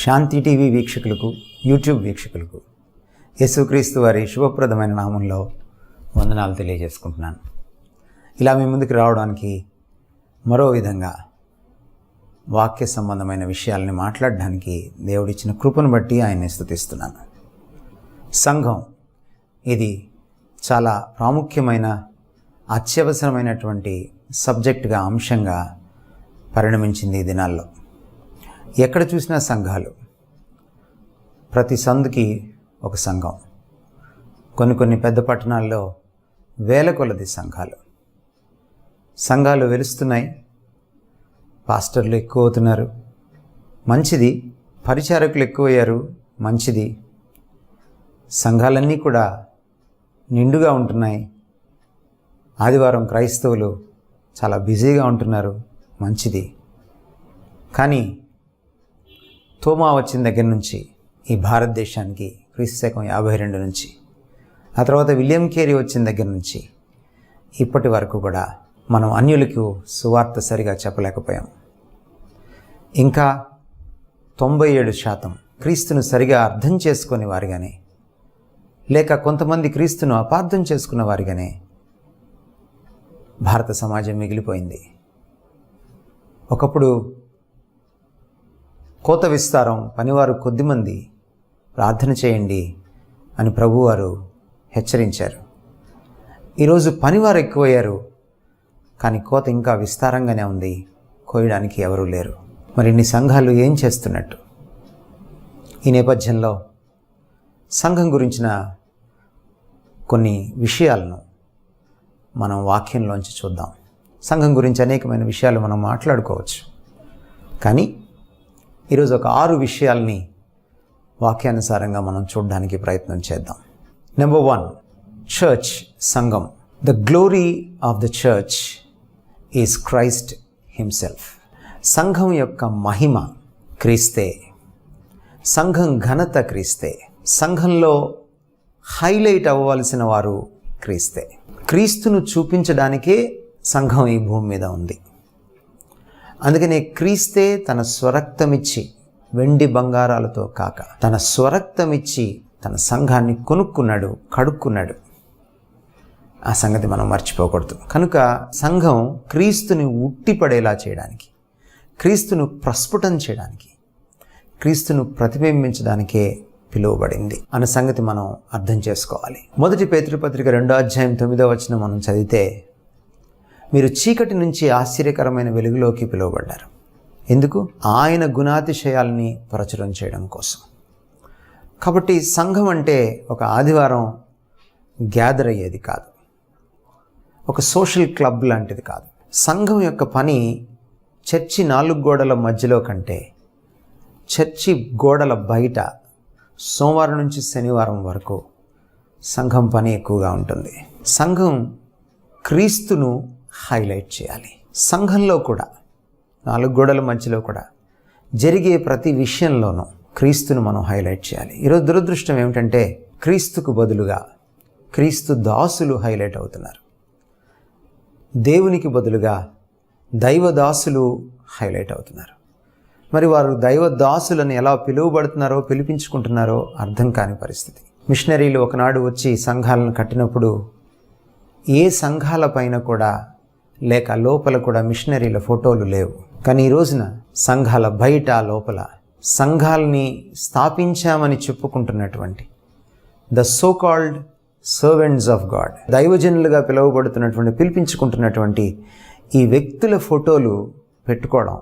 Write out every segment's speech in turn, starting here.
శాంతి TV వీక్షకులకు YouTube వీక్షకులకు యేసుక్రీస్తు వారి శుభప్రదమైన నామంలో వందనాలు తెలియజేసుకుంటున్నాను. ఇలా మీ ముందుకు రావడానికి మరో విధంగా వాక్య సంబంధమైన విషయాలని మాట్లాడడానికి దేవుడిచ్చిన కృపను బట్టి ఆయన్ని స్థుతిస్తున్నాను సంఘం ఇది చాలా ప్రాముఖ్యమైన అత్యవసరమైనటువంటి సబ్జెక్టుగా అంశంగా పరిణమించింది ఈ దినాల్లో. ఎక్కడ చూసినా సంఘాలు. ప్రతి సందుకి ఒక సంఘం. కొన్ని కొన్ని పెద్ద పట్టణాల్లో వేల కొలది సంఘాలు. సంఘాలు వెలుస్తున్నాయి. పాస్టర్లు ఎక్కువ అవుతున్నారు. మంచిది. పరిచారకులు ఎక్కువయ్యారు. మంచిది. సంఘాలన్నీ కూడా నిండుగా ఉంటున్నాయి. ఆదివారం క్రైస్తవులు చాలా బిజీగా ఉంటున్నారు. మంచిది. కానీ తోమా వచ్చిన దగ్గర నుంచి ఈ భారతదేశానికి క్రీస్తు శకం యాభై రెండు నుంచి ఆ తర్వాత విలియం కేరీ వచ్చిన దగ్గర నుంచి ఇప్పటి వరకు కూడా మనం అన్యులకు సువార్త సరిగా చెప్పలేకపోయాం. ఇంకా తొంభై ఏడు శాతం క్రీస్తును సరిగా అర్థం చేసుకునే వారిగానే లేక కొంతమంది క్రీస్తును అపార్థం చేసుకున్న వారిగానే భారత సమాజం మిగిలిపోయింది. ఒకప్పుడు కోత విస్తారం పనివారు కొద్దిమంది ప్రార్థన చేయండి అని ప్రభువారు హెచ్చరించారు. ఈరోజు పనివారు ఎక్కువయ్యారు కానీ కోత ఇంకా విస్తారంగానే ఉంది. కోయడానికి ఎవరూ లేరు. మరి ఇన్ని సంఘాలు ఏం చేస్తున్నట్టు? ఈ నేపథ్యంలో సంఘం గురించిన కొన్ని విషయాలను మనం వాక్యంలోంచి చూద్దాం. సంఘం గురించి అనేకమైన విషయాలు మనం మాట్లాడుకోవచ్చు. కానీ ఈరోజు ఒక ఆరు విషయాల్ని వాక్యానుసారంగా మనం చూడడానికి ప్రయత్నం చేద్దాం. నెంబర్ వన్ చర్చ్ సంఘం. The glory of the church is Christ himself సంఘం యొక్క మహిమ క్రీస్తే. సంఘం ఘనత క్రీస్తే. సంఘంలో హైలైట్ అవ్వవలసిన వారు క్రీస్తే. క్రీస్తును చూపించడానికే సంఘం ఈ భూమి మీద ఉంది. అందుకనే క్రీస్తే తన స్వరక్తమిచ్చి వెండి బంగారాలతో కాక తన స్వరక్తమిచ్చి తన సంఘాన్ని కొనుక్కున్నాడు కడుక్కున్నాడు. ఆ సంగతి మనం మర్చిపోకూడదు. కనుక సంఘం క్రీస్తుని ఉట్టిపడేలా చేయడానికి క్రీస్తును ప్రస్ఫుటం చేయడానికి క్రీస్తును ప్రతిబింబించడానికే పిలువబడింది అన్న సంగతి మనం అర్థం చేసుకోవాలి. మొదటి పేతృపత్రిక రెండో అధ్యాయం తొమ్మిదో వచ్చిన మనం చదివితే మీరు చీకటి నుంచి ఆశ్చర్యకరమైన వెలుగులోకి పిలువబడ్డారు. ఎందుకు? ఆయన గుణాతిశయాల్ని ప్రచురం చేయడం కోసం. కాబట్టి సంఘం అంటే ఒక ఆదివారం గ్యాదర్ అయ్యేది కాదు. ఒక సోషల్ క్లబ్ లాంటిది కాదు. సంఘం యొక్క పని చర్చి నాలుగు గోడల మధ్యలో కంటే చర్చి గోడల బయట సోమవారం నుంచి శనివారం వరకు సంఘం పని ఎక్కువగా ఉంటుంది. సంఘం క్రీస్తును హైలైట్ చేయాలి. సంఘంలో కూడా నాలుగు గోడల మధ్యలో కూడా జరిగే ప్రతి విషయంలోనూ క్రీస్తును మనం హైలైట్ చేయాలి. ఈరోజు దురదృష్టం ఏమిటంటే క్రీస్తుకు బదులుగా క్రీస్తు దాసులు హైలైట్ అవుతున్నారు. దేవునికి బదులుగా దైవదాసులు హైలైట్ అవుతున్నారు. మరి వారు దైవదాసులను ఎలా పిలువబడుతున్నారో పిలిపించుకుంటున్నారో అర్థం కాని పరిస్థితి. మిషనరీలు ఒకనాడు వచ్చి సంఘాలను కట్టినప్పుడు ఏ సంఘాల పైన కూడా లేక లోపల కూడా మిషనరీల ఫోటోలు లేవు. కానీ ఈ రోజున సంఘాల బయట లోపల సంఘాలని స్థాపించామని చెప్పుకుంటున్నటువంటి the so called servants of God దైవజనులుగా పిలువబడుతున్నటువంటి పిలిపించుకుంటున్నటువంటి ఈ వ్యక్తుల ఫోటోలు పెట్టుకోవడం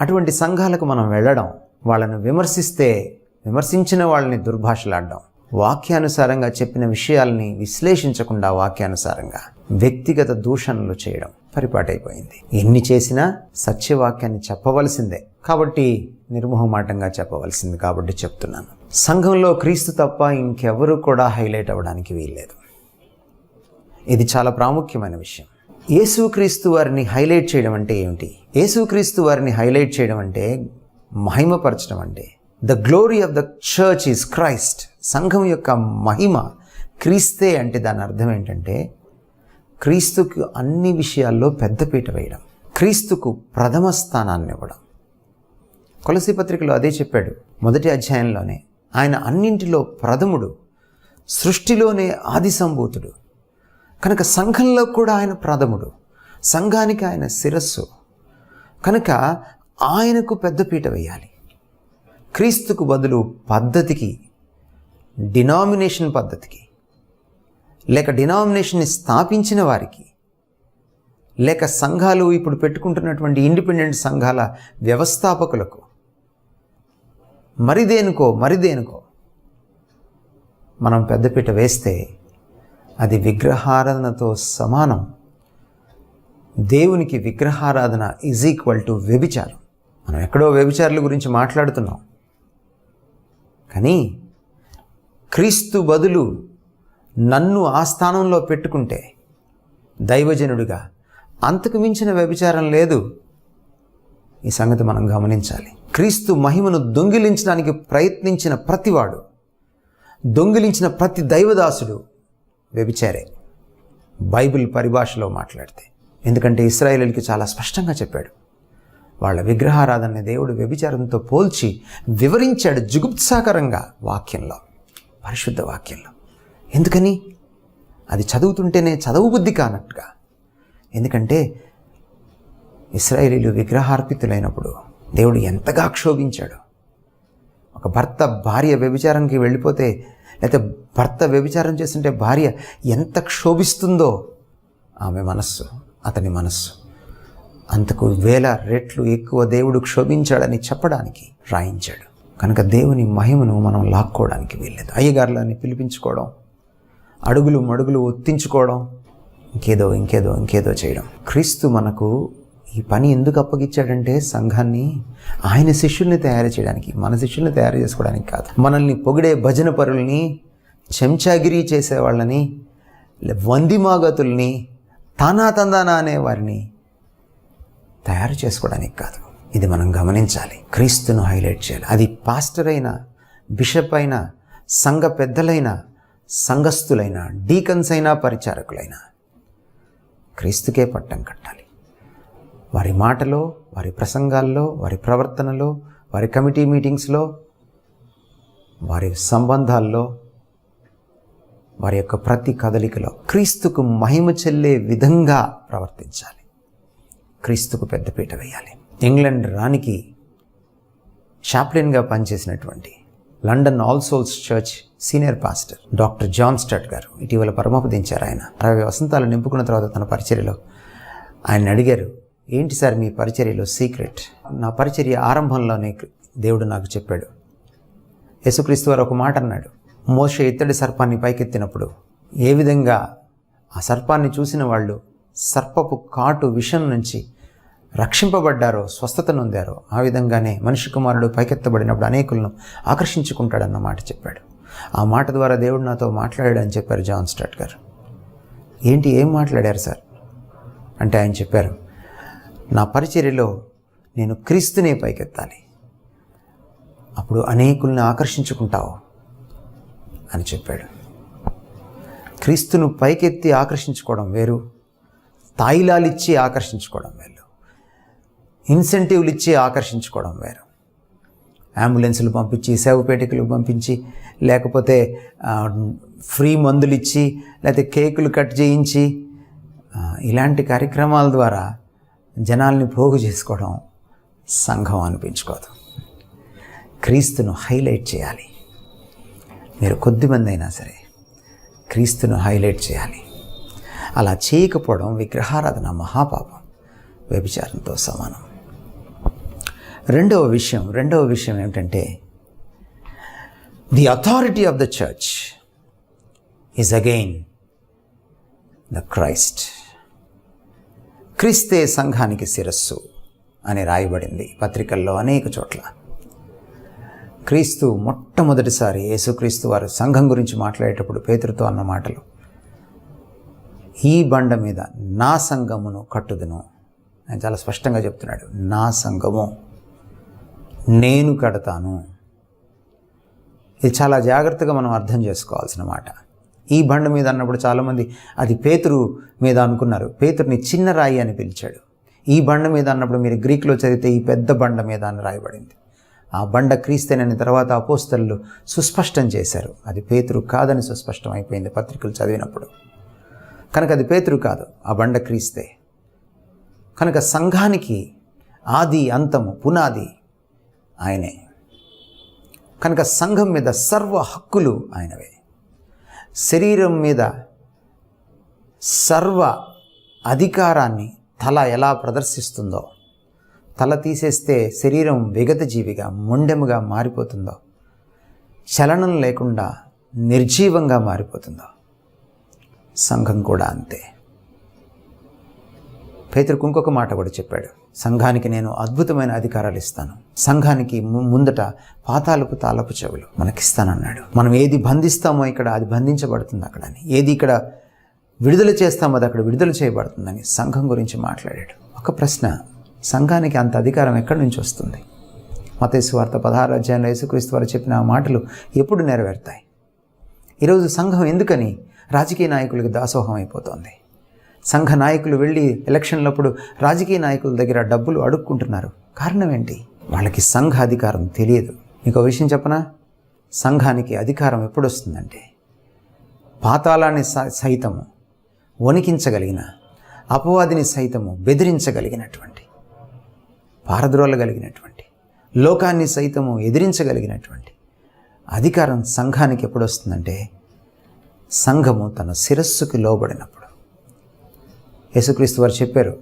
అటువంటి సంఘాలకు మనం వెళ్ళడం వాళ్ళను విమర్శిస్తే విమర్శించిన వాళ్ళని దుర్భాషలాడడం వాక్యానుసారంగా చెప్పిన విషయాల్ని విశ్లేషించకుండా వాక్యానుసారంగా వ్యక్తిగత దూషణలు చేయడం పరిపాటైపోయింది. ఎన్ని చేసినా సత్యవాక్యాన్ని చెప్పవలసిందే. కాబట్టి నిర్మోహమాటంగా చెప్పవలసింది కాబట్టి చెప్తున్నాను. సంఘంలో క్రీస్తు తప్ప ఇంకెవరు కూడా హైలైట్ అవ్వడానికి వీల్లేదు. ఇది చాలా ప్రాముఖ్యమైన విషయం. యేసుక్రీస్తు వారిని హైలైట్ చేయడం అంటే ఏమిటి? యేసుక్రీస్తు వారిని హైలైట్ చేయడం అంటే మహిమపరచడం అంటే the glory of the church is Christ సంఘం యొక్క మహిమ క్రీస్తే అంటే దాని అర్థం ఏంటంటే క్రీస్తుకు అన్ని విషయాల్లో పెద్దపీట వేయడం క్రీస్తుకు ప్రథమ స్థానాన్ని ఇవ్వడం. కొలసి పత్రికలో అదే చెప్పాడు మొదటి అధ్యాయంలోనే. ఆయన అన్నింటిలో ప్రథముడు సృష్టిలోనే ఆది సంభూతుడు కనుక సంఘంలో కూడా ఆయన ప్రథముడు సంఘానికి ఆయన శిరస్సు. కనుక ఆయనకు పెద్దపీట వేయాలి. క్రీస్తుకు బదులు పద్ధతికి డినామినేషన్ పద్ధతికి లేక డినామినేషన్ని స్థాపించిన వారికి లేక సంఘాలు ఇప్పుడు పెట్టుకుంటున్నటువంటి ఇండిపెండెంట్ సంఘాల వ్యవస్థాపకులకు మరిదేనుకో మరిదేనుకో మనం పెద్దపీట వేస్తే అది విగ్రహారాధనతో సమానం. దేవునికి విగ్రహారాధన ఈజ్ ఈక్వల్ టు వ్యభిచారం. మనం ఎక్కడో వ్యభిచారుల గురించి మాట్లాడుతున్నాం. కానీ క్రీస్తు బదులు నన్ను ఆ స్థానంలో పెట్టుకుంటే దైవజనుడిగా అంతకు మించిన వ్యభిచారం లేదు. ఈ సంగతి మనం గమనించాలి. క్రీస్తు మహిమను దొంగిలించడానికి ప్రయత్నించిన ప్రతివాడు దొంగిలించిన ప్రతి దైవదాసుడు వ్యభిచారే. బైబిల్ పరిభాషలో మాట్లాడితే. ఎందుకంటే ఇస్రాయేలీలకి చాలా స్పష్టంగా చెప్పాడు. వాళ్ళ విగ్రహారాధన దేవుడు వ్యభిచారంతో పోల్చి వివరించాడు జుగుప్సాకరంగా వాక్యంలో. పరిశుద్ధ వాక్యంలో. ఎందుకని? అది చదువుతుంటేనే చదువు బుద్ధి కానట్టుగా. ఎందుకంటే ఇస్రాయేలీలు విగ్రహార్పితులైనప్పుడు దేవుడు ఎంతగా క్షోభించాడు. ఒక భర్త భార్య వ్యభిచారంకి వెళ్ళిపోతే లేకపోతే భర్త వ్యభిచారం చేస్తుంటే భార్య ఎంత క్షోభిస్తుందో ఆమె మనస్సు అతని మనస్సు. అంతకు వేల రెట్లు ఎక్కువ దేవుడు క్షోభించాడని చెప్పడానికి రాయించాడు. కనుక దేవుని మహిమను మనం లాక్కోవడానికి వీల్లేదు. అయ్యగారులని పిలిపించుకోవడం అడుగులు మడుగులు ఒత్తించుకోవడం ఇంకేదో ఇంకేదో ఇంకేదో చేయడం. క్రీస్తు మనకు ఈ పని ఎందుకు అప్పగిచ్చాడంటే సంఘాన్ని ఆయన శిష్యుల్ని తయారు చేయడానికి మన శిష్యుల్ని తయారు చేసుకోవడానికి కాదు. మనల్ని పొగిడే భజన పరుల్ని చెంచాగిరి చేసేవాళ్ళని వందిమాగతుల్ని తానా తందానా అనే వారిని తయారు చేసుకోవడానికి కాదు. ఇది మనం గమనించాలి. క్రీస్తును హైలైట్ చేయాలి. అది పాస్టర్ అయినా బిషప్ అయినా సంఘ పెద్దలైన సంఘస్థులైన డీకన్స్ అయినా పరిచారకులైనా క్రీస్తుకే పట్టం కట్టాలి. వారి మాటలో వారి ప్రసంగాల్లో వారి ప్రవర్తనలో వారి కమిటీ మీటింగ్స్లో వారి సంబంధాల్లో వారి యొక్క ప్రతి కదలికలో క్రీస్తుకు మహిమ చెల్లే విధంగా ప్రవర్తించాలి. క్రీస్తుకు పెద్దపీట వేయాలి. ఇంగ్లాండ్ రానికి షాప్లిన్గా పనిచేసినటువంటి London All Souls Church senior pastor doctor John Stott గారు ఇటీవల పరమపదించారు ఆయన. అరవై వసంతాలు నింపుకున్న తర్వాత తన పరిచర్యలో ఆయన అడిగారు ఏంటి సార్ మీ పరిచర్యలో సీక్రెట్? నా పరిచర్య ఆరంభంలోనే దేవుడు నాకు చెప్పాడు. యేసుక్రీస్తు వారు ఒక మాట అన్నాడు మోష ఇత్తడి సర్పాన్ని పైకెత్తినప్పుడు ఏ విధంగా ఆ సర్పాన్ని చూసిన వాళ్ళు సర్పపు కాటు విషం నుంచి రక్షింపబడ్డారో స్వస్థత నొందారో ఆ విధంగానే మనిషి కుమారుడు పైకెత్తబడినప్పుడు అనేకులను ఆకర్షించుకుంటాడన్న మాట చెప్పాడు. ఆ మాట ద్వారా దేవుడు నాతో మాట్లాడాడని చెప్పారు జాన్ స్టాట్ గారు. ఏంటి ఏం మాట్లాడారు సార్? అంటే ఆయన చెప్పారు నా పరిచర్యలో నేను క్రీస్తునే పైకెత్తాలి. అప్పుడు అనేకుల్ని ఆకర్షించుకుంటావు అని చెప్పాడు. క్రీస్తును పైకెత్తి ఆకర్షించుకోవడం వేరు తాయిలాలిచ్చి ఆకర్షించుకోవడం వేరు. ఇన్సెంటివ్లు ఇచ్చి ఆకర్షించుకోవడం వేరు. అంబులెన్సులు పంపించి సేవపేటికలు పంపించి లేకపోతే ఫ్రీ మందులు ఇచ్చి లేకపోతే కేకులు కట్ చేయించి ఇలాంటి కార్యక్రమాల ద్వారా జనాల్ని పోగు చేసుకోవడం సంఘం అనిపించుకోదు. క్రీస్తును హైలైట్ చేయాలి. మీరు కొద్దిమంది అయినా సరే క్రీస్తును హైలైట్ చేయాలి. అలా చేయకపోవడం విగ్రహారాధన మహాపాపం. వ్యభిచారంతో సమానం. రెండవ విషయం రెండవ విషయం ఏమిటంటే the authority of the church is again the Christ క్రీస్తే సంఘానికి శిరస్సు అని రాయబడింది పత్రికల్లో అనేక చోట్ల. క్రీస్తు మొట్టమొదటిసారి యేసుక్రీస్తు వారు సంఘం గురించి మాట్లాడేటప్పుడు పేతురుతో అన్న మాటలు ఈ బండ మీద నా సంఘమును కట్టుదును ఆయన చాలా స్పష్టంగా చెప్తున్నాడు. నా సంఘము నేను కడతాను. ఇది చాలా జాగ్రత్తగా మనం అర్థం చేసుకోవాల్సిన మాట. ఈ బండ మీద అన్నప్పుడు చాలామంది అది పేతురు మీద అనుకున్నారు. పేతురుని చిన్న రాయి అని పిలిచాడు. ఈ బండ మీద అన్నప్పుడు మీరు గ్రీక్లో చదివితే ఈ పెద్ద బండ మీద అని రాయబడింది. ఆ బండ క్రీస్తేనని తర్వాత అపోస్తలు సుస్పష్టం చేశారు. అది పేతురు కాదని సుస్పష్టం అయిపోయింది పత్రికలు చదివినప్పుడు. కనుక అది పేతురు కాదు ఆ బండ క్రీస్తే. కనుక సంఘానికి ఆది అంతము పునాది ఆయనే. కనుక సంఘం మీద సర్వ హక్కులు ఆయనవే. శరీరం మీద సర్వ అధికారాన్ని తల ఎలా ప్రదర్శిస్తుందో తల తీసేస్తే శరీరం విగత జీవిగా మొండెముగా మారిపోతుందో చలనం లేకుండా నిర్జీవంగా మారిపోతుందో సంఘం కూడా అంతే. పేతురుకు ఇంకొక మాట కూడా చెప్పాడు. సంఘానికి నేను అద్భుతమైన అధికారాలు ఇస్తాను. సంఘానికి ము- ముందట పాతాలకు తాళపు చెవులు మనకిస్తానన్నాడు. మనం ఏది బంధిస్తామో ఇక్కడ అది బంధించబడుతుంది అక్కడ అని ఏది ఇక్కడ విడుదల చేస్తామో అది అక్కడ విడుదల చేయబడుతుందని సంఘం గురించి మాట్లాడాడు. ఒక ప్రశ్న సంఘానికి అంత అధికారం ఎక్కడి నుంచి వస్తుంది? మతేసు వార్త పదహారు అధ్యాయంలో యేసుక్రీస్తు వారు చెప్పిన ఆ మాటలు ఎప్పుడు నెరవేరుతాయి? ఈరోజు సంఘం ఎందుకని రాజకీయ నాయకులకు దాసోహం అయిపోతోంది? సంఘ నాయకులు వెళ్ళి ఎలక్షన్లప్పుడు రాజకీయ నాయకుల దగ్గర డబ్బులు అడుక్కుంటున్నారు. కారణం ఏంటి? వాళ్ళకి సంఘ అధికారం తెలియదు. మీకు విషయం చెప్పనా? సంఘానికి అధికారం ఎప్పుడు వస్తుందంటే పాతాళాన్ని స- సైతము వణికించగలిగిన అపవాదిని సైతము బెదిరించగలిగినటువంటి పారద్రోలగలిగినటువంటి లోకాన్ని సైతము ఎదిరించగలిగినటువంటి అధికారం సంఘానికి ఎప్పుడు వస్తుందంటే సంఘము తన శిరస్సుకి లోబడినప్పుడు. యేసుక్రీస్తు వారు చెప్పారు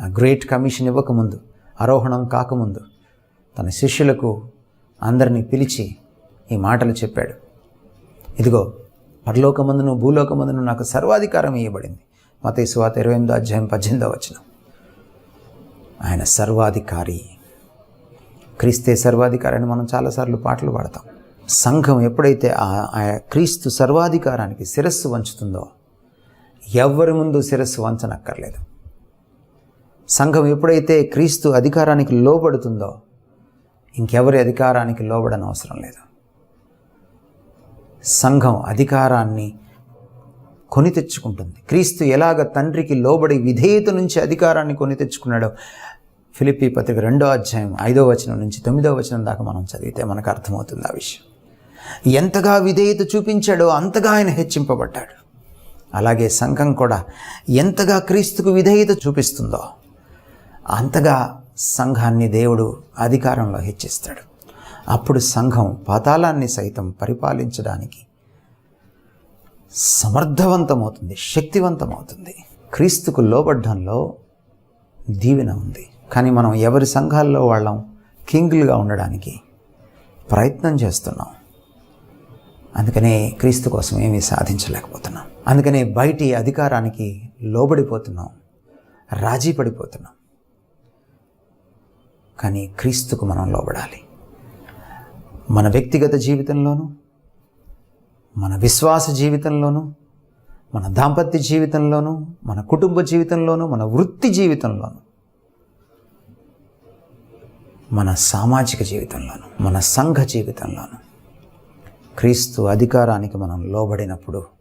ఆ గ్రేట్ కమిషన్ ఇవ్వకముందు ఆరోహణం కాకముందు తన శిష్యులకు అందరినీ పిలిచి ఈ మాటలు చెప్పాడు. ఇదిగో పరలోకమందును భూలోకమందును నాకు సర్వాధికారం ఇవ్వబడింది మత సువాత ఇరవై ఎనిమిదో అధ్యాయం పద్దెనిమిదో వచ్చిన ఆయన సర్వాధికారి. క్రీస్తే సర్వాధికారి అని మనం చాలాసార్లు పాటలు పాడతాం. సంఘం ఎప్పుడైతే ఆ ఆ క్రీస్తు సర్వాధికారానికి శిరస్సు వంచుతుందో ఎవ్వరి ముందు శిరస్సు వంచనక్కర్లేదు. సంఘం ఎప్పుడైతే క్రీస్తు అధికారానికి లోబడుతుందో ఇంకెవరి అధికారానికి లోబడని అవసరం లేదు. సంఘం అధికారాన్ని కొని తెచ్చుకుంటుంది. క్రీస్తు ఎలాగ తండ్రికి లోబడి విధేయత నుంచి అధికారాన్ని కొని తెచ్చుకున్నాడో ఫిలిపి పత్రిక రెండో అధ్యాయం ఐదో వచనం నుంచి తొమ్మిదో వచనం దాకా మనం చదివితే మనకు అర్థమవుతుంది ఆ విషయం. ఎంతగా విధేయత చూపించాడో అంతగా ఆయన హెచ్చింపబడ్డాడు. అలాగే సంఘం కూడా ఎంతగా క్రీస్తుకు విధేయత చూపిస్తుందో అంతగా సంఘాన్ని దేవుడు అధికారంలో హెచ్చిస్తాడు. అప్పుడు సంఘం పాతాళాన్ని సైతం పరిపాలించడానికి సమర్థవంతమవుతుంది శక్తివంతమవుతుంది. క్రీస్తుకు లోబడ్డంలో దీవెన ఉంది. కానీ మనం ఎవరి సంఘాల్లో వాళ్ళం కింగులుగా ఉండడానికి ప్రయత్నం చేస్తున్నాం. అందుకనే క్రీస్తు కోసం ఏమీ సాధించలేకపోతున్నాం. అందుకనే బయటి అధికారానికి లోబడిపోతున్నాం రాజీ పడిపోతున్నాం కానీ క్రీస్తుకు మనం లోబడాలి. మన వ్యక్తిగత జీవితంలోనూ మన విశ్వాస జీవితంలోనూ మన దాంపత్య జీవితంలోనూ మన కుటుంబ జీవితంలోనూ మన వృత్తి జీవితంలోనూ మన సామాజిక జీవితంలోనూ మన సంఘ జీవితంలోనూ క్రీస్తు అధికారానికి మనం లోబడినప్పుడు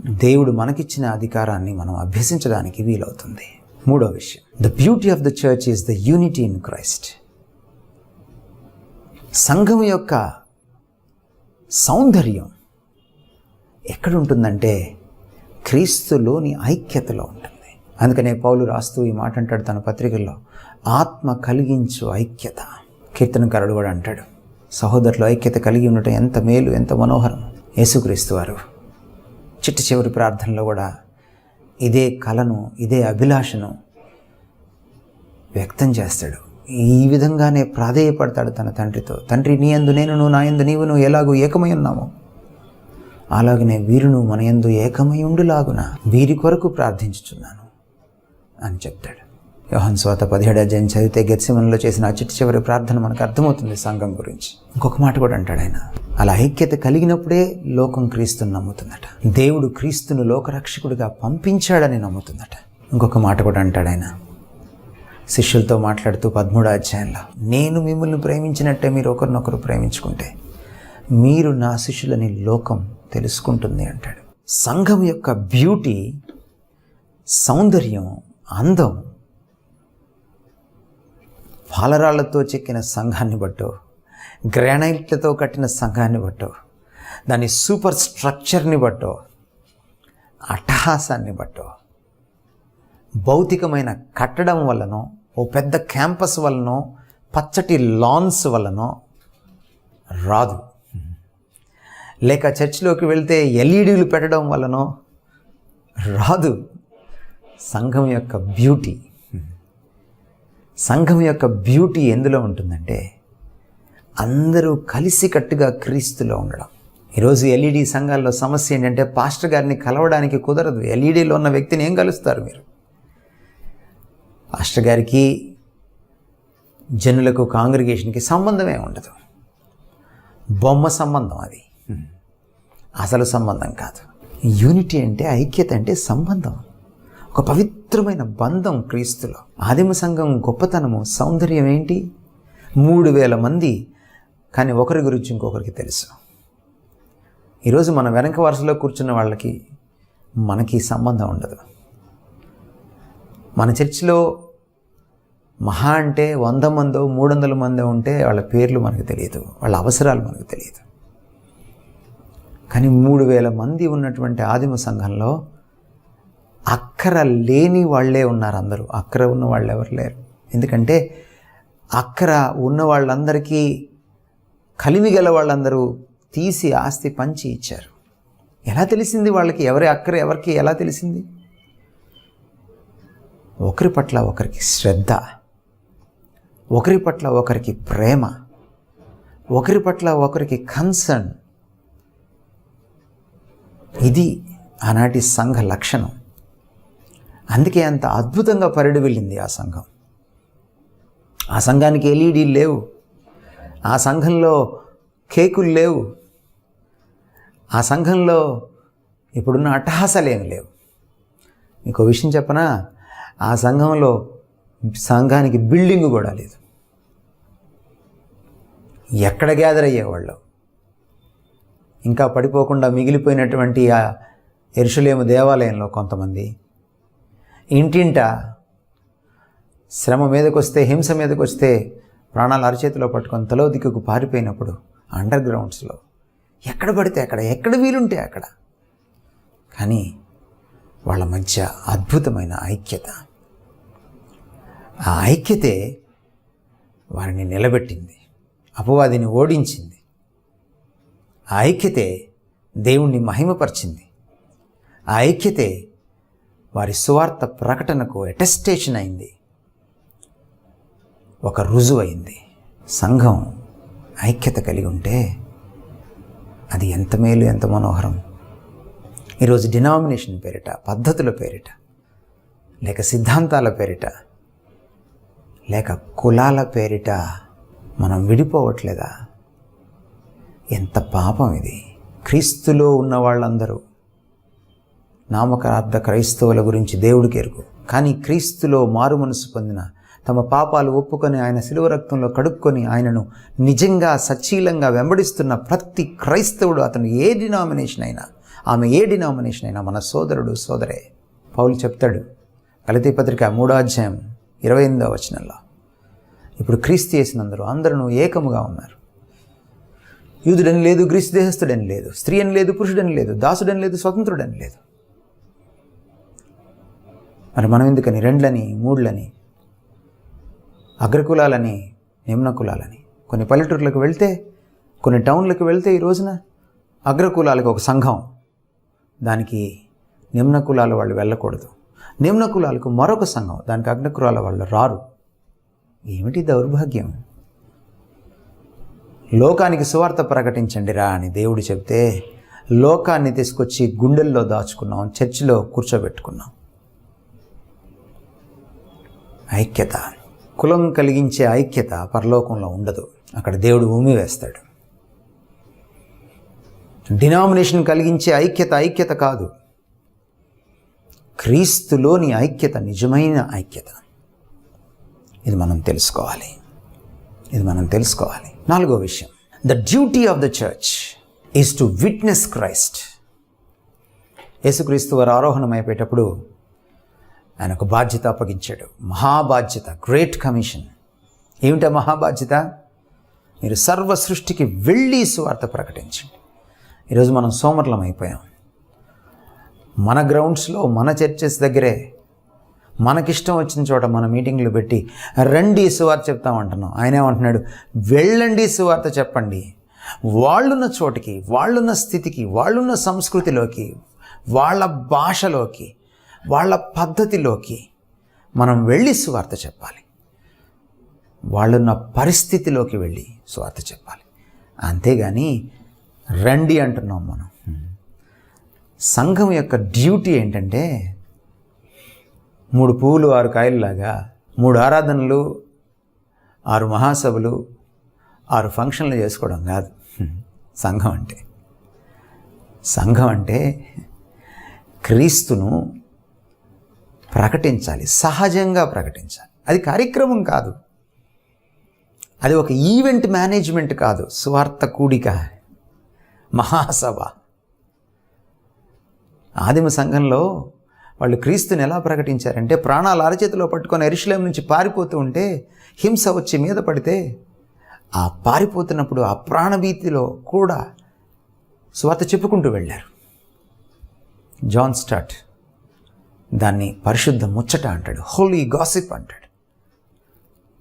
దేవుడు మనకిచ్చిన అధికారాన్ని మనం అభ్యసించడానికి వీలవుతుంది. మూడో విషయం. The beauty of the church is the unity in Christ సంఘం యొక్క సౌందర్యం ఎక్కడుంటుందంటే క్రీస్తులోని ఐక్యతలో ఉంటుంది. అందుకనే పౌలు రాస్తూ ఈ మాట అంటాడు తన పత్రికల్లో ఆత్మ కలిగించు ఐక్యత. కీర్తనకారుడు కూడా అంటాడు సహోదరులు ఐక్యత కలిగి ఉండటం ఎంత మేలు ఎంత మనోహరం. యేసుక్రీస్తు వారు చిట్ట చివరి ప్రార్థనలో కూడా ఇదే కళను ఇదే అభిలాషను వ్యక్తం చేస్తాడు. ఈ విధంగానే ప్రాధేయపడతాడు తన తండ్రితో. తండ్రి నీ యందు నేను నువ్వు నా యందు నీవు నువ్వు ఎలాగూ ఏకమై ఉన్నాము అలాగనే వీరును మన యందు ఏకమై ఉండులాగున వీరి కొరకు ప్రార్థించుచున్నాను అని చెప్తాడు. యోహన్ స్వాత పదిహేడు అధ్యాయం చదివితే గెత్సిమన్లో చేసిన ఆ చివరి ప్రార్థన మనకు అర్థమవుతుంది సంఘం గురించి. ఇంకొక మాట కూడా అంటాడు ఆయన. అలా ఐక్యత కలిగినప్పుడే లోకం క్రీస్తుని నమ్ముతుందట. దేవుడు క్రీస్తును లోకరక్షకుడిగా పంపించాడని నమ్ముతుందట. ఇంకొక మాట కూడా అంటాడు ఆయన. శిష్యులతో మాట్లాడుతూ పదమూడో అధ్యాయంలో నేను మిమ్మల్ని ప్రేమించినట్టే మీరు ఒకరినొకరు ప్రేమించుకుంటే మీరు నా శిష్యులని లోకం తెలుసుకుంటుంది అంటాడు. సంఘం యొక్క బ్యూటీ సౌందర్యం అందం పాలరాళ్ళతో చెక్కిన సంఘాన్ని బట్టో గ్రానైట్లతో కట్టిన సంఘాన్ని బట్టో దాని సూపర్ స్ట్రక్చర్ని బట్టో అట్టహాసాన్ని బట్టో భౌతికమైన కట్టడం వల్లనో ఓ పెద్ద క్యాంపస్ వల్లనో పచ్చటి లాన్స్ వల్లనో రాదు. లేక చర్చిలోకి వెళ్తే ఎల్ఈడీలు పెట్టడం వల్లనో రాదు. సంఘం యొక్క బ్యూటీ. సంఘం యొక్క బ్యూటీ ఎందులో ఉంటుందంటే అందరూ కలిసికట్టుగా క్రీస్తులో ఉండడం. ఈరోజు ఎల్ఈడి సంఘాల్లో సమస్య ఏంటంటే పాస్టర్ గారిని కలవడానికి కుదరదు. ఎల్ఈడిలో ఉన్న వ్యక్తిని ఏం కలుస్తారు మీరు? పాస్టర్ గారికి జనులకు కాంగ్రిగేషన్కి సంబంధమే ఉండదు. బొమ్మ సంబంధం అది. అసలు సంబంధం కాదు. యూనిటీ అంటే ఐక్యత అంటే సంబంధం. ఒక పవిత్రమైన బంధం క్రీస్తులో. ఆదిమ సంఘం గొప్పతనము సౌందర్యం ఏంటి? మూడు వేల మంది కానీ ఒకరి గురించి ఇంకొకరికి తెలుసు. ఈరోజు మన వెనక వరుసలో కూర్చున్న వాళ్ళకి మనకి సంబంధం ఉండదు. మన చర్చిలో మహా అంటే వంద మందో మూడు వందల మందో ఉంటే వాళ్ళ పేర్లు మనకు తెలియదు వాళ్ళ అవసరాలు మనకు తెలియదు. కానీ మూడు వేల మంది ఉన్నటువంటి ఆదిమ సంఘంలో అక్కర లేని వాళ్ళే ఉన్నారు అందరూ. అక్కర ఉన్న వాళ్ళు ఎవరు లేరు. ఎందుకంటే అక్కర ఉన్న వాళ్ళందరికీ కలిమి గల వాళ్ళందరూ తీసి ఆస్తి పంచి ఇచ్చారు. ఎలా తెలిసింది వాళ్ళకి? ఎవరి అక్కర ఎవరికి ఎలా తెలిసింది? ఒకరి పట్ల ఒకరికి శ్రద్ధ ఒకరి పట్ల ఒకరికి ప్రేమ ఒకరి పట్ల ఒకరికి కన్సర్న్ ఇది ఆనాటి సంఘ లక్షణం. అందుకే అంత అద్భుతంగా పరిడి వెళ్ళింది ఆ సంఘం. ఆ సంఘానికి ఎల్ఈడీలు లేవు. ఆ సంఘంలో కేకులు లేవు. ఆ సంఘంలో ఇప్పుడున్న అట్టహాసాలు లేవు. మీకు విషయం చెప్పనా? ఆ సంఘంలో సంఘానికి బిల్డింగ్ కూడా లేదు. ఎక్కడ గ్యాదర్ అయ్యేవాళ్ళు? ఇంకా పడిపోకుండా మిగిలిపోయినటువంటి ఆ ఎరుషులేము దేవాలయంలో కొంతమంది ఇంటింట శ్రమ మీదకి వస్తే హింస మీదకి వస్తే ప్రాణాలు అరచేతిలో పట్టుకొని తలో దిక్కుకు పారిపోయినప్పుడు అండర్ గ్రౌండ్స్లో ఎక్కడ పడితే అక్కడ ఎక్కడ వీలుంటే అక్కడ. కానీ వాళ్ళ మధ్య అద్భుతమైన ఐక్యత. ఆ ఐక్యతే వారిని నిలబెట్టింది అపవాదిని ఓడించింది. ఆ ఐక్యతే దేవుణ్ణి మహిమపరిచింది. ఆ ఐక్యతే వారి సువార్త ప్రకటనకు అటెస్టేషన్ అయింది. ఒక రుజువు అయింది. సంఘం ఐక్యత కలిగి ఉంటే అది ఎంత మేలు ఎంత మనోహరం. ఈరోజు డినామినేషన్ పేరిట పద్ధతుల పేరిట లేక సిద్ధాంతాల పేరిట లేక కులాల పేరిట మనం విడిపోవట్లేదా? ఎంత పాపం ఇది. క్రీస్తులో ఉన్న వాళ్ళందరూ నామకార్థ క్రైస్తవుల గురించి దేవుడికి ఎరుగు. కానీ క్రీస్తులో మారు మనసు పొందిన తమ పాపాలు ఒప్పుకొని ఆయన శిలువ రక్తంలో కడుక్కొని ఆయనను నిజంగా సచ్చీలంగా వెంబడిస్తున్న ప్రతి క్రైస్తవుడు అతను ఏ డినామినేషన్ అయినా ఆమె ఏ డినామినేషన్ అయినా మన సోదరుడు సోదరే. పౌలు చెప్తాడు గలతీ పత్రిక మూడో అధ్యాయం ఇరవై ఎనిమిదో వచనంలో. ఇప్పుడు క్రీస్తు చేసినందరూ అందరూ ఏకముగా ఉన్నారు. యూదుడని లేదు గ్రీస్ దేహస్థుడని లేదు స్త్రీ అని లేదు పురుషుడని లేదు దాసుడని లేదు స్వతంత్రుడని లేదు. మరి మనం ఎందుకని? రెండ్లని మూడ్లని అగ్రకులాలని నిమ్న కులాలని కొన్ని పల్లెటూర్లకు వెళ్తే కొన్ని టౌన్లకు వెళ్తే ఈ రోజున అగ్రకులాలకు ఒక సంఘం. దానికి నిమ్న కులాల వాళ్ళు వెళ్ళకూడదు. నిమ్న కులాలకు మరొక సంఘం. దానికి అగ్రకులాల వాళ్ళు రారు. ఏమిటి దౌర్భాగ్యం? లోకానికి సువార్త ప్రకటించండి రా అని దేవుడు చెప్తే లోకాన్ని తీసుకొచ్చి గుండెల్లో దాచుకున్నాం చర్చిలో కూర్చోబెట్టుకున్నాం. ఐక్యత. కులం కలిగించే ఐక్యత పరలోకంలో ఉండదు. అక్కడ దేవుడు భూమి వేస్తాడు. డినామినేషన్ కలిగించే ఐక్యత ఐక్యత కాదు. క్రీస్తులోని ఐక్యత నిజమైన ఐక్యత. ఇది మనం తెలుసుకోవాలి. ఇది మనం తెలుసుకోవాలి. నాలుగో విషయం. The duty of the church is to witness Christ యేసుక్రీస్తు వారు ఆరోహణం అయిపోయేటప్పుడు ఆయన ఒక బాధ్యత అప్పగించాడు. మహాబాధ్యత గ్రేట్ కమిషన్ ఏమిటా మహాబాధ్యత? మీరు సర్వ సృష్టికి వెళ్ళి సువార్త ప్రకటించండి. ఈరోజు మనం సోమర్లం అయిపోయాం. మన గ్రౌండ్స్లో మన చర్చెస్ దగ్గరే మనకిష్టం వచ్చిన చోట మన మీటింగ్లు పెట్టి రండి సువార్త చెప్తామంటున్నాం. ఆయన ఏమంటున్నాడు? వెళ్ళండి సువార్త చెప్పండి. వాళ్ళున్న చోటికి వాళ్ళున్న స్థితికి వాళ్ళున్న సంస్కృతిలోకి వాళ్ళ భాషలోకి వాళ్ళ పద్ధతిలోకి మనం వెళ్ళి సువార్త చెప్పాలి. వాళ్ళున్న పరిస్థితిలోకి వెళ్ళి స్వార్థ చెప్పాలి. అంతేగాని రండి అంటున్నాం మనం. సంఘం యొక్క డ్యూటీ ఏంటంటే మూడు పువ్వులు ఆరు కాయలులాగా మూడు ఆరాధనలు ఆరు మహాసభలు ఆరు ఫంక్షన్లు చేసుకోవడం కాదు. సంఘం అంటే సంఘం అంటే క్రీస్తును ప్రకటించాలి. సహజంగా ప్రకటించాలి. అది కార్యక్రమం కాదు. అది ఒక ఈవెంట్ మేనేజ్మెంట్ కాదు. స్వార్థ కూడిక. మహాసభ. ఆదిమ సంఘంలో వాళ్ళు క్రీస్తుని ఎలా ప్రకటించారంటే ప్రాణాలు అరచేతిలో పట్టుకొని ఎరుషులేం నుంచి పారిపోతూ ఉంటే హింస వచ్చి మీద పడితే ఆ పారిపోతున్నప్పుడు ఆ ప్రాణభీతిలో కూడా స్వార్థ చెప్పుకుంటూ వెళ్ళారు. John Stott. దాన్ని పరిశుద్ధ ముచ్చట అంటాడు. హోలీ గాసిప్ అంటాడు.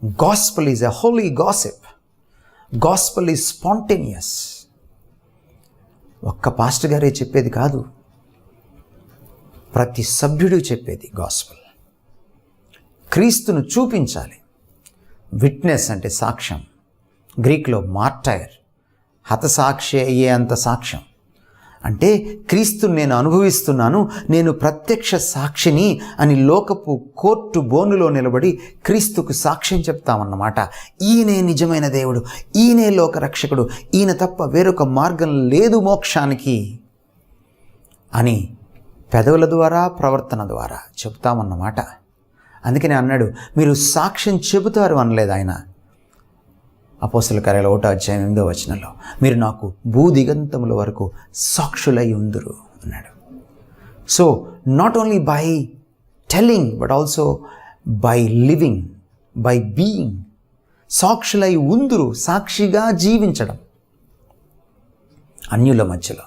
Gospel is a holy gossip gospel is spontaneous ఒక్క పాస్టర్ గారే చెప్పేది కాదు. ప్రతి సభ్యుడు చెప్పేది గాస్పల్ క్రీస్తును చూపించాలి. విట్నెస్ అంటే సాక్ష్యం. గ్రీక్లో మార్టైర్. హతసాక్షి అయ్యే అంత సాక్ష్యం. అంటే క్రీస్తుని నేను అనుభవిస్తున్నాను నేను ప్రత్యక్ష సాక్షిని అని లోకపు కోర్టు బోనులో నిలబడి క్రీస్తుకు సాక్ష్యం చెప్తామన్నమాట. ఈయనే నిజమైన దేవుడు ఈయనే లోక రక్షకుడు ఈయన తప్ప వేరొక మార్గం లేదు మోక్షానికి అని పెదవుల ద్వారా ప్రవర్తన ద్వారా చెప్తామన్నమాట. అందుకనే అన్నాడు మీరు సాక్ష్యం చెబుతారు అనలేదు ఆయన. అపోస్తుల కార్యాల ఒకటో అధ్యాయం ఎనిమిదో వచనంలో మీరు నాకు భూ దిగంతముల వరకు సాక్షులై ఉందురు అన్నాడు. So not only by telling but also by living by being సాక్షులై ఉందురు సాక్షిగా జీవించడం. అన్యుల మధ్యలో.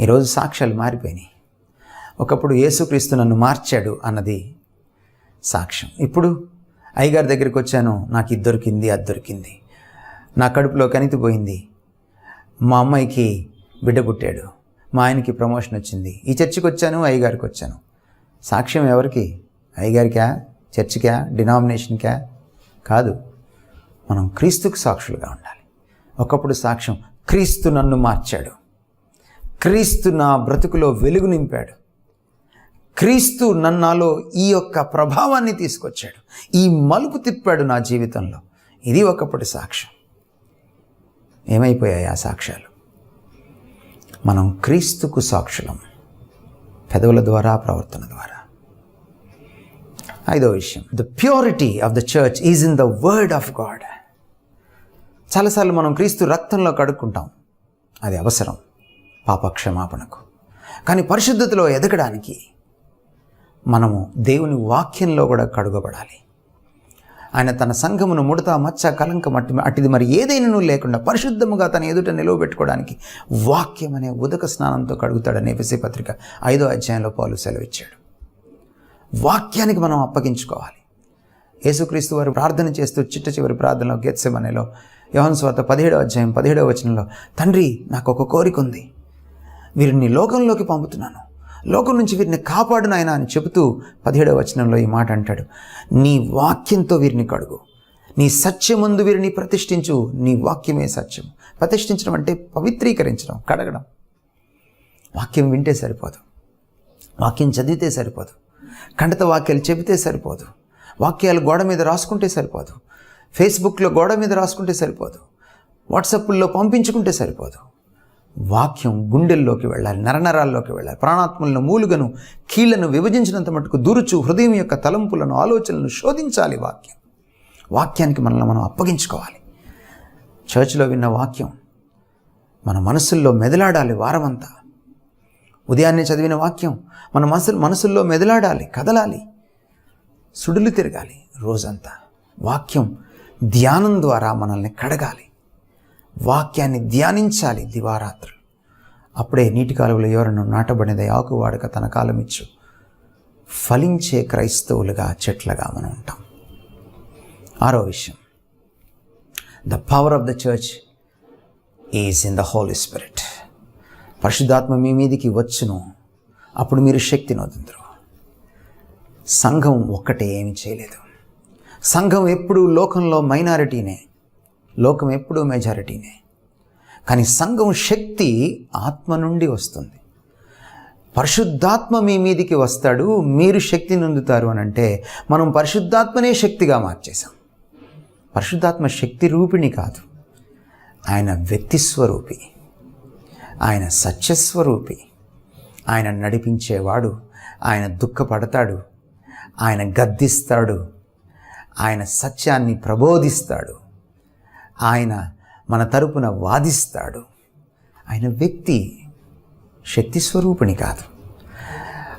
ఈరోజు సాక్ష్యాలు మారిపోయినాయి. ఒకప్పుడు యేసుక్రీస్తు నన్ను మార్చాడు అన్నది సాక్ష్యం. ఇప్పుడు అయ్యగారి దగ్గరికి వచ్చాను. నాకు ఇది దొరికింది అది దొరికింది. నా కడుపులో కనితిపోయింది మా అమ్మాయికి బిడ్డ పుట్టాడు. మా ఆయనకి ప్రమోషన్ వచ్చింది. ఈ చర్చికి వచ్చాను అయ్యగారికి వచ్చాను. సాక్ష్యం ఎవరికి? అయ్యగారికా? చర్చికా? డినామినేషన్కా? కాదు. మనం క్రీస్తుకు సాక్షులుగా ఉండాలి. ఒకప్పుడు సాక్ష్యం క్రీస్తు నన్ను మార్చాడు. క్రీస్తు నా బ్రతుకులో వెలుగు నింపాడు. క్రీస్తు నన్నాలో ఈ యొక్క ప్రభావాన్ని తీసుకొచ్చాడు. ఈ మలుపు తిప్పాడు నా జీవితంలో. ఇది ఒకప్పటి సాక్ష్యం. ఏమైపోయాయి ఆ సాక్ష్యాలు? మనం క్రీస్తుకు సాక్షులం. పెదవుల ద్వారా ప్రవర్తన ద్వారా. ఐదో విషయం. The purity of the church is in the word of God చాలాసార్లు మనం క్రీస్తు రక్తంలో కడుక్కుంటాం. అది అవసరం. పాపక్షమాపణకు. కానీ పరిశుద్ధతలో ఎదగడానికి మనము దేవుని వాక్యంలో కూడా కడుగబడాలి. ఆయన తన సంఘమును ముడత మచ్చ కలంక మట్టి అట్టిది మరి ఏదైనా లేకుండా పరిశుద్ధముగా తన ఎదుట నిలవబెట్టుకోవడానికి వాక్యం అనే ఉదక స్నానంతో కడుగుతాడని ఎఫ్ఎస్సి పత్రిక ఐదో అధ్యాయంలో పాలు సెలవిచ్చాడు. వాక్యానికి మనం అప్పగించుకోవాలి. యేసుక్రీస్తు వారు ప్రార్థన చేస్తూ చిట్ట చివరి ప్రార్థనలో గెత్సెమనేలో యోహన్ స్వాత పదిహేడవ అధ్యాయం పదిహేడవ వచనంలో తండ్రి నాకు ఒక కోరిక ఉంది. వీరిని లోకంలోకి పంపుతున్నాను. లోకం నుంచి వీరిని కాపాడు నాయన అని చెబుతూ పదిహేడవ వచనంలో ఈ మాట అంటాడు. నీ వాక్యంతో వీరిని కడుగు. నీ సత్యముందు వీరిని ప్రతిష్ఠించు. నీ వాక్యమే సత్యం. ప్రతిష్ఠించడం అంటే పవిత్రీకరించడం కడగడం. వాక్యం వింటే సరిపోదు. వాక్యం చదివితే సరిపోదు. కండత వాక్యాలు చెబితే సరిపోదు. వాక్యాలు గోడ మీద రాసుకుంటే సరిపోదు. ఫేస్బుక్లో గోడ మీద రాసుకుంటే సరిపోదు. వాట్సాప్లో పంపించుకుంటే సరిపోదు. వాక్యం గుండెల్లోకి వెళ్ళాలి నరనరాల్లోకి వెళ్ళాలి. ప్రాణాత్మలను మూలుగను కీళ్ళను విభజించినంత మటుకు దురుచు హృదయం యొక్క తలంపులను ఆలోచనలను శోధించాలి వాక్యం. వాక్యానికి మనల్ని మనం అప్పగించుకోవాలి. చర్చిలో విన్న వాక్యం మన మనసుల్లో మెదలాడాలి వారమంతా. ఉదయాన్నే చదివిన వాక్యం మన మనసు మనసుల్లో మెదలాడాలి కదలాలి సుడులు తిరగాలి రోజంతా. వాక్యం ధ్యానం ద్వారా మనల్ని కడగాలి. వాక్యాన్ని ధ్యానించాలి దివారాత్రులు. అప్పుడే నీటి కాలువలో ఎవరన్నా నాటబడినది ఆకువాడక తన కాలమిచ్చు ఫలించే క్రైస్తవులుగా చెట్లుగా మనం ఉంటాం. ఆరో విషయం. The power of the church is in the Holy Spirit పరిశుద్ధాత్మ మీ మీదికి వచ్చును. అప్పుడు మీరు శక్తిని వదులుతారు సంఘం ఒక్కటే ఏమి చేయలేదు. సంఘం ఎప్పుడూ లోకంలో మైనారిటీనే. లోకం ఎప్పుడూ మెజారిటీనే. కానీ సంఘం శక్తి ఆత్మ నుండి వస్తుంది. పరిశుద్ధాత్మ మీ మీదికి వస్తాడు మీరు శక్తి నొందుతారు అని అంటే మనం పరిశుద్ధాత్మనే శక్తిగా మార్చేశాం. పరిశుద్ధాత్మ శక్తి రూపిణి కాదు. ఆయన వ్యక్తిస్వరూపి ఆయన సత్యస్వరూపి. ఆయన నడిపించేవాడు ఆయన దుఃఖపడతాడు ఆయన గద్దిస్తాడు ఆయన సత్యాన్ని ప్రబోధిస్తాడు. ఆయన మన తరపున వాదిస్తాడు. ఆయన వ్యక్తి శక్తి స్వరూపిణి కాదు.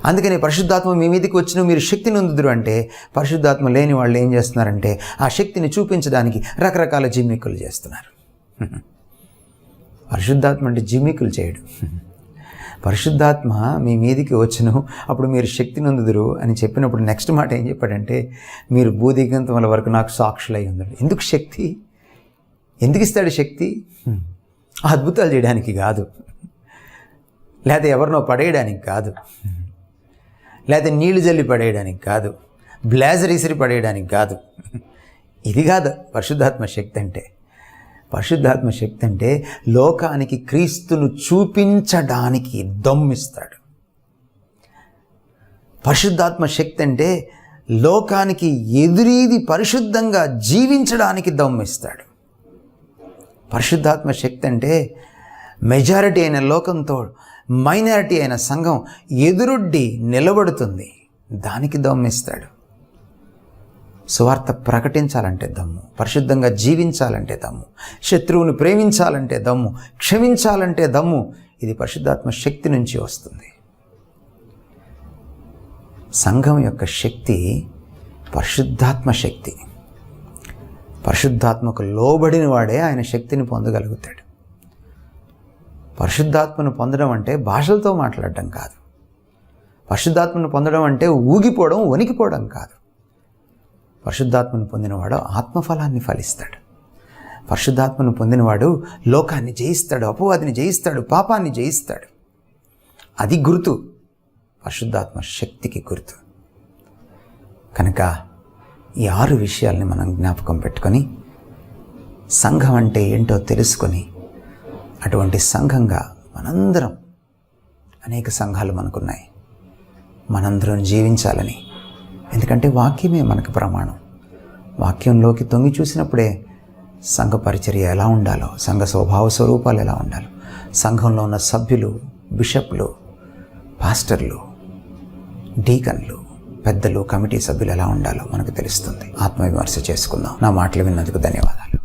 అందుకని పరిశుద్ధాత్మ మీ మీదకి వచ్చిన మీరు శక్తిని పొందుదురు అంటే పరిశుద్ధాత్మ లేని వాళ్ళు ఏం చేస్తున్నారంటే ఆ శక్తిని చూపించడానికి రకరకాల జిమ్మిక్కులు చేస్తున్నారు. పరిశుద్ధాత్మ అంటే జిమ్మికులు చేయడు. పరిశుద్ధాత్మ మీ మీదికి వచ్చును అప్పుడు మీరు శక్తి నొందుదురు అని చెప్పినప్పుడు నెక్స్ట్ మాట ఏం చెప్పాడంటే మీరు భూదిగంతముల వరకు నాకు సాక్షులై ఉందరు ఎందుకు శక్తి? ఎందుకు ఇస్తాడు శక్తి? అద్భుతాలు చేయడానికి కాదు. లేకపోతే ఎవరినో పడేయడానికి కాదు. లేకపోతే నీళ్ళు జల్లి పడేయడానికి కాదు. బ్లేజర్ ఇసిరి పడేయడానికి కాదు. ఇది కాదు పరిశుద్ధాత్మ శక్తి అంటే. పరిశుద్ధాత్మ శక్తి అంటే లోకానికి క్రీస్తును చూపించడానికి దమ్మిస్తాడు. పరిశుద్ధాత్మ శక్తి అంటే లోకానికి ఎదురీది పరిశుద్ధంగా జీవించడానికి దమ్మిస్తాడు. పరిశుద్ధాత్మ శక్తి అంటే మెజారిటీ అయిన లోకంతో మైనారిటీ అయిన సంఘం ఎదురొడ్డి నిలబడుతుంది. దానికి దమ్మిస్తాడు. సువార్త ప్రకటించాలంటే దమ్ము పరిశుద్ధంగా జీవించాలంటే దమ్ము శత్రువును ప్రేమించాలంటే దమ్ము క్షమించాలంటే దమ్ము ఇది పరిశుద్ధాత్మ శక్తి నుంచి వస్తుంది. సంఘం యొక్క శక్తి పరిశుద్ధాత్మ శక్తి. పరిశుద్ధాత్మకు లోబడిన వాడే ఆయన శక్తిని పొందగలుగుతాడు. పరిశుద్ధాత్మను పొందడం అంటే భాషలతో మాట్లాడడం కాదు. పరిశుద్ధాత్మను పొందడం అంటే ఊగిపోవడం వణికిపోవడం కాదు. పరిశుద్ధాత్మను పొందినవాడు ఆత్మఫలాన్ని ఫలిస్తాడు. పరిశుద్ధాత్మను పొందినవాడు లోకాన్ని జయిస్తాడు అపవాదిని జయిస్తాడు పాపాన్ని జయిస్తాడు. అది గుర్తు. పరిశుద్ధాత్మ శక్తికి గుర్తు. కనుక ఈ ఆరు విషయాల్ని మనం జ్ఞాపకం పెట్టుకొని సంఘం అంటే ఏంటో తెలుసుకొని అటువంటి సంఘంగా మనందరం అనేక సంఘాలు మనకున్నాయి. మనందరం జీవించాలని. ఎందుకంటే వాక్యమే మనకు ప్రమాణం. వాక్యంలోకి తొంగి చూసినప్పుడే సంఘ పరిచర్య ఎలా ఉండాలో సంఘ స్వభావ స్వరూపాలు ఎలా ఉండాలో సంఘంలో ఉన్న సభ్యులు బిషప్లు పాస్టర్లు డీకన్లు పెద్దలు కమిటీ సభ్యులు ఎలా ఉండాలో మనకు తెలుస్తుంది. ఆత్మవిమర్శ చేసుకుందాం. నా మాటలు విన్నందుకు ధన్యవాదాలు.